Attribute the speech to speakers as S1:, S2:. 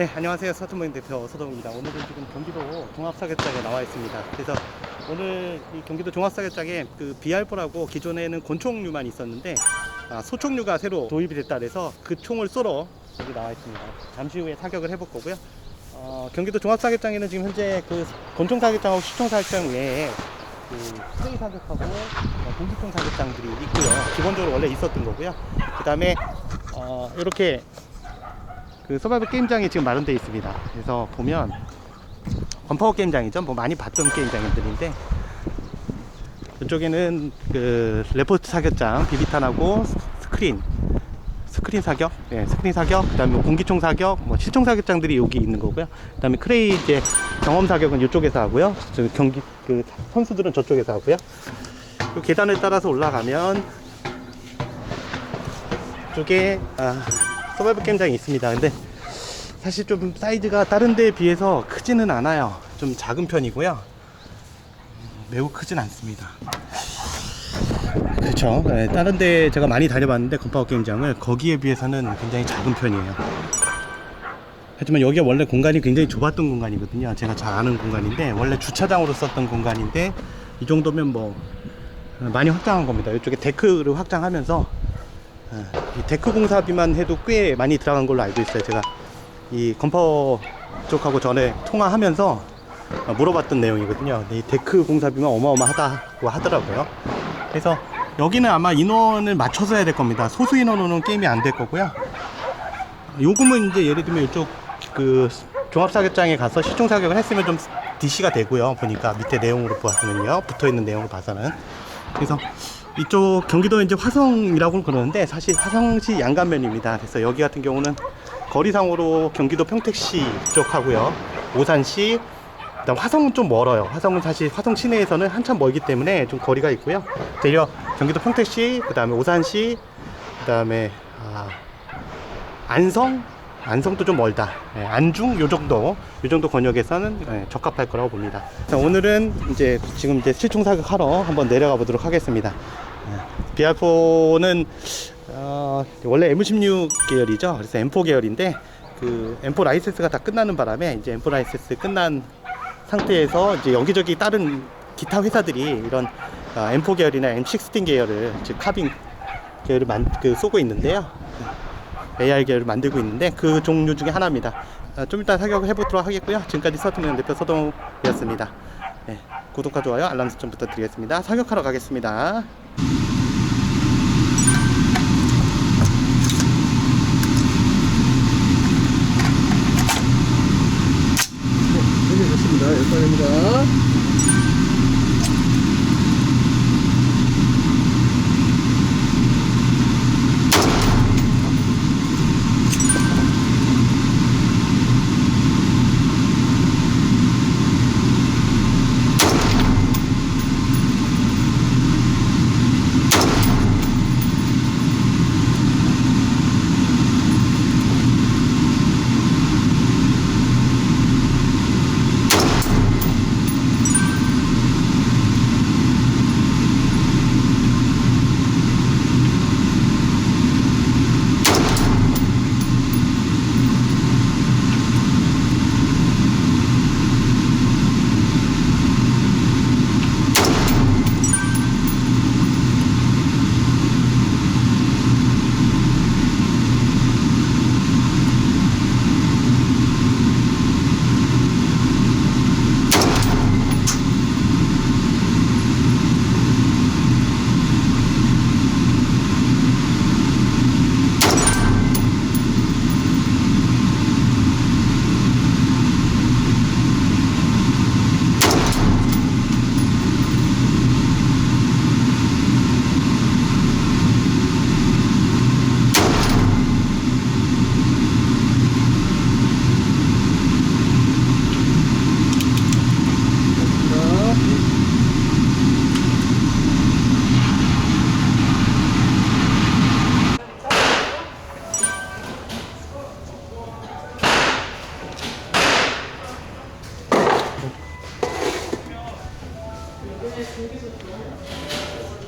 S1: 네, 안녕하세요. 서트모임 대표 서동입니다. 오늘은 지금 경기도 종합사격장에 나와 있습니다. 그래서 오늘 이 경기도 종합사격장에 그 비알포라고 기존에는 곤총류만 있었는데 아, 소총류가 새로 도입이 됐다 그래서 그 총을 쏘러 여기 나와 있습니다. 잠시 후에 사격을 해볼 거고요. 어, 경기도 종합사격장에는 지금 현재 그 곤총사격장하고 시총사격장 외에 그 스테이 사격하고 어, 공기총 사격장들이 있고요. 기본적으로 원래 있었던 거고요. 그 다음에 어, 이렇게 그 서바이벌 게임장이 지금 마련되어 있습니다. 그래서 보면 건파워 게임장이죠. 뭐 많이 봤던 게임장들인데 이쪽에는 그 레포트 사격장, 비비탄하고 스크린, 스크린 사격, 네, 스크린 사격, 그다음에 뭐 공기총 사격, 뭐 실총 사격장들이 여기 있는 거고요. 그다음에 크레이 이제 경험 사격은 이쪽에서 하고요. 저 경기 그 선수들은 저쪽에서 하고요. 그 계단을 따라서 올라가면 이쪽에 아, 서바이벌 게임장이 있습니다. 근데 사실 좀 사이즈가 다른 데에 비해서 크지는 않아요. 좀 작은 편이고요. 매우 크진 않습니다. 그렇죠. 네, 다른 데 제가 많이 다녀봤는데 건파워 게임장을 거기에 비해서는 굉장히 작은 편이에요. 하지만 여기가 원래 공간이 굉장히 좁았던 공간이거든요. 제가 잘 아는 공간인데 원래 주차장으로 썼던 공간인데 이 정도면 뭐 많이 확장한 겁니다. 이쪽에 데크를 확장하면서 어, 이 데크 공사비만 해도 꽤 많이 들어간 걸로 알고 있어요. 제가 이 건파워 쪽하고 전에 통화하면서 어, 물어봤던 내용이거든요. 이 데크 공사비만 어마어마하다고 하더라고요. 그래서 여기는 아마 인원을 맞춰서 해야 될 겁니다. 소수 인원으로는 게임이 안 될 거고요. 요금은 이제 예를 들면 이쪽 그 종합사격장에 가서 시총 사격을 했으면 좀 DC가 되고요. 보니까 밑에 내용으로 보았으면요. 붙어 있는 내용을 봐서는. 그래서 이쪽 경기도 이제 화성이라고 그러는데 사실 화성시 양간면입니다. 그래서 여기 같은 경우는 거리상으로 경기도 평택시 쪽하고요. 오산시 그다음 화성은 좀 멀어요. 화성은 사실 화성 시내에서는 한참 멀기 때문에 좀 거리가 있고요. 대려 경기도 평택시, 그다음에 오산시, 그다음에 아, 안성, 안성도 좀 멀다. 예, 안중 요 정도, 요 정도 권역에서는 예, 적합할 거라고 봅니다. 자, 오늘은 이제 지금 이제 실총 사격하러 한번 내려가 보도록 하겠습니다. 예, 비알포는 어, 원래 M16 계열이죠. 그래서 M4 계열인데 그 M4 라이센스가 다 끝나는 바람에 이제 M4 라이센스 끝난 상태에서 이제 여기저기 다른 기타 회사들이 이런 어, M4 계열이나 M16 계열을 즉 카빈 계열을 만, 그 쏘고 있는데요. AR 계열을 만들고 있는데 그 종류 중에 하나입니다. 어, 좀 이따 사격을 해보도록 하겠고요. 지금까지 서트면 대표 서동이었습니다. 네, 구독과 좋아요, 알람 설정 부탁드리겠습니다. 사격하러 가겠습니다.
S2: 어제 준비 좋더라고요.